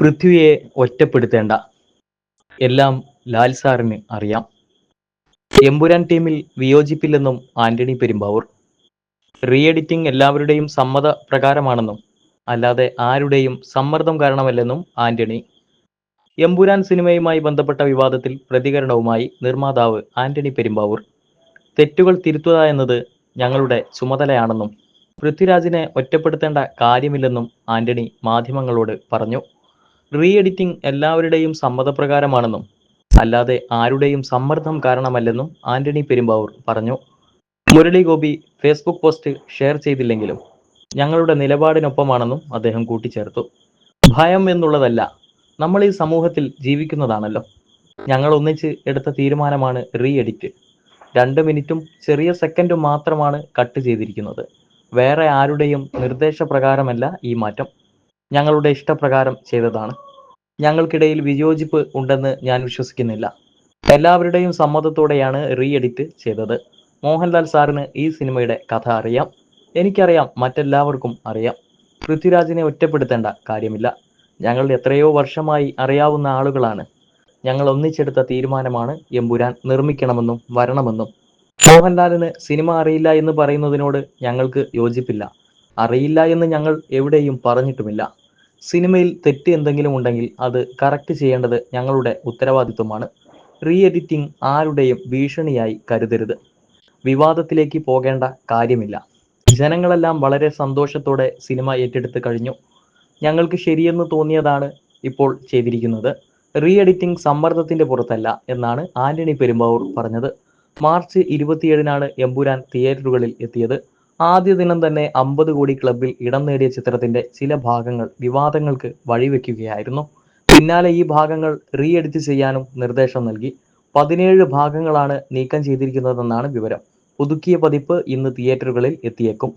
പൃഥ്വിയെ ഒറ്റപ്പെടുത്തേണ്ട. എല്ലാം ലാൽ സാറിന് അറിയാം. എമ്പുരാൻ ടീമിൽ വിയോജിപ്പില്ലെന്നും ആന്റണി പെരുമ്പാവൂർ. റീ എഡിറ്റിംഗ് എല്ലാവരുടെയും സമ്മത പ്രകാരമാണെന്നും അല്ലാതെ ആരുടെയും സമ്മർദ്ദം കാരണമല്ലെന്നും ആന്റണി. എമ്പുരാൻ സിനിമയുമായി ബന്ധപ്പെട്ട വിവാദത്തിൽ പ്രതികരണവുമായി നിർമ്മാതാവ് ആന്റണി പെരുമ്പാവൂർ. തെറ്റുകൾ തിരുത്തുക എന്നത് ഞങ്ങളുടെ ചുമതലയാണെന്നും പൃഥ്വിരാജിനെ ഒറ്റപ്പെടുത്തേണ്ട കാര്യമില്ലെന്നും ആന്റണി മാധ്യമങ്ങളോട് പറഞ്ഞു. റീ എഡിറ്റിംഗ് എല്ലാവരുടെയും സമ്മതപ്രകാരമാണെന്നും അല്ലാതെ ആരുടെയും സമ്മർദ്ദം കാരണമല്ലെന്നും ആന്റണി പെരുമ്പാവൂർ പറഞ്ഞു. Murali Gopy Facebook post share ചെയ്തില്ലെങ്കിലും ഞങ്ങളുടെ നിലപാടിനൊപ്പമാണെന്നും അദ്ദേഹം കൂട്ടിച്ചേർത്തു. ഭയം എന്നുള്ളതല്ല നമ്മൾ ഈ സമൂഹത്തിൽ ജീവിക്കുന്നതാണല്ലോ. ഞങ്ങൾ ഒന്നിച്ച് എടുത്ത തീരുമാനമാണ് റീ എഡിറ്റ് രണ്ട് മിനിറ്റും ചെറിയ സെക്കൻഡും മാത്രമാണ് കട്ട് ചെയ്തിരിക്കുന്നത്. വേറെ ആരുടെയും നിർദ്ദേശപ്രകാരമല്ല ഈ മാറ്റം. ഞങ്ങളുടെ ഇഷ്ടപ്രകാരം ചെയ്തതാണ്. ഞങ്ങൾക്കിടയിൽ വിയോജിപ്പ് ഉണ്ടെന്ന് ഞാൻ വിശ്വസിക്കുന്നില്ല. എല്ലാവരുടെയും സമ്മതത്തോടെയാണ് റീ എഡിറ്റ് ചെയ്തത്. മോഹൻലാൽ സാറിന് ഈ സിനിമയുടെ കഥ അറിയാം. എനിക്കറിയാം മറ്റെല്ലാവർക്കും അറിയാം. പൃഥ്വിരാജിനെ ഒറ്റപ്പെടുത്തേണ്ട കാര്യമില്ല. ഞങ്ങൾ എത്രയോ വർഷമായി അറിയാവുന്ന ആളുകളാണ്. ഞങ്ങൾ ഒന്നിച്ചെടുത്ത തീരുമാനമാണ് എമ്പുരാൻ നിർമ്മിക്കണമെന്നും വരണമെന്നും. മോഹൻലാലിന് സിനിമ അറിയില്ല എന്ന് പറയുന്നതിനോട് ഞങ്ങൾക്ക് യോജിപ്പില്ല. അറിയില്ല എന്ന് ഞങ്ങൾ എവിടെയും പറഞ്ഞിട്ടുമില്ല. സിനിമയിൽ തെറ്റ് എന്തെങ്കിലും ഉണ്ടെങ്കിൽ അത് കറക്റ്റ് ചെയ്യേണ്ടത് ഞങ്ങളുടെ ഉത്തരവാദിത്വമാണ്. റീ എഡിറ്റിംഗ് ആരുടെയും ഭീഷണിയായി കരുതരുത്. വിവാദത്തിലേക്ക് പോകേണ്ട കാര്യമില്ല. ജനങ്ങളെല്ലാം വളരെ സന്തോഷത്തോടെ സിനിമ ഏറ്റെടുത്ത് കഴിഞ്ഞു. ഞങ്ങൾക്ക് ശരിയെന്ന് തോന്നിയതാണ് ഇപ്പോൾ ചെയ്തിരിക്കുന്നത്. റീ എഡിറ്റിംഗ് സമ്മർദ്ദത്തിന്റെ പുറത്തല്ല എന്നാണ് ആന്റണി പെരുമ്പാവൂർ പറഞ്ഞത്. മാർച്ച് ഇരുപത്തിയേഴിനാണ് എമ്പുരാൻ തിയേറ്ററുകളിൽ എത്തിയത്. ആദ്യ ദിനം തന്നെ അമ്പത് കോടി ക്ലബിൽ ഇടം നേടിയ ചിത്രത്തിന്റെ ചില ഭാഗങ്ങൾ വിവാദങ്ങൾക്ക് വഴിവെക്കുകയായിരുന്നു. പിന്നാലെ ഈ ഭാഗങ്ങൾ റീ എഡിറ്റ് ചെയ്യാനും നിർദ്ദേശം നൽകി. പതിനേഴ് ഭാഗങ്ങളാണ് നീക്കം ചെയ്തിരിക്കുന്നതെന്നാണ് വിവരം. പുതുക്കിയ പതിപ്പ് ഇന്ന് തിയേറ്ററുകളിൽ എത്തിയേക്കും.